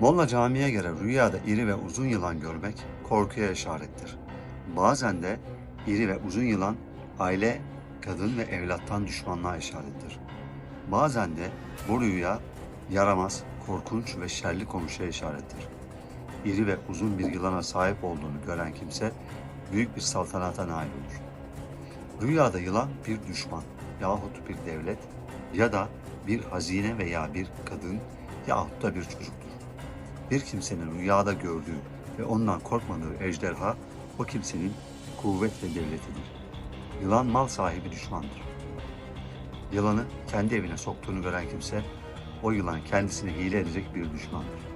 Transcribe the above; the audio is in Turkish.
Molla Camii'ye göre rüyada iri ve uzun yılan görmek korkuya işarettir. Bazen de iri ve uzun yılan aile, kadın ve evlattan düşmanlığa işarettir. Bazen de bu rüya yaramaz, korkunç ve şerli komşuya işarettir. İri ve uzun bir yılana sahip olduğunu gören kimse büyük bir saltanata nail olur. Rüyada yılan bir düşman yahut bir devlet ya da bir hazine veya bir kadın yahut da bir çocuktur. Bir kimsenin rüyada gördüğü ve ondan korkmadığı ejderha o kimsenin kuvvet ve devletidir. Yılan mal sahibi düşmandır. Yılanı kendi evine soktuğunu gören kimse o yılan kendisine hile edecek bir düşmandır.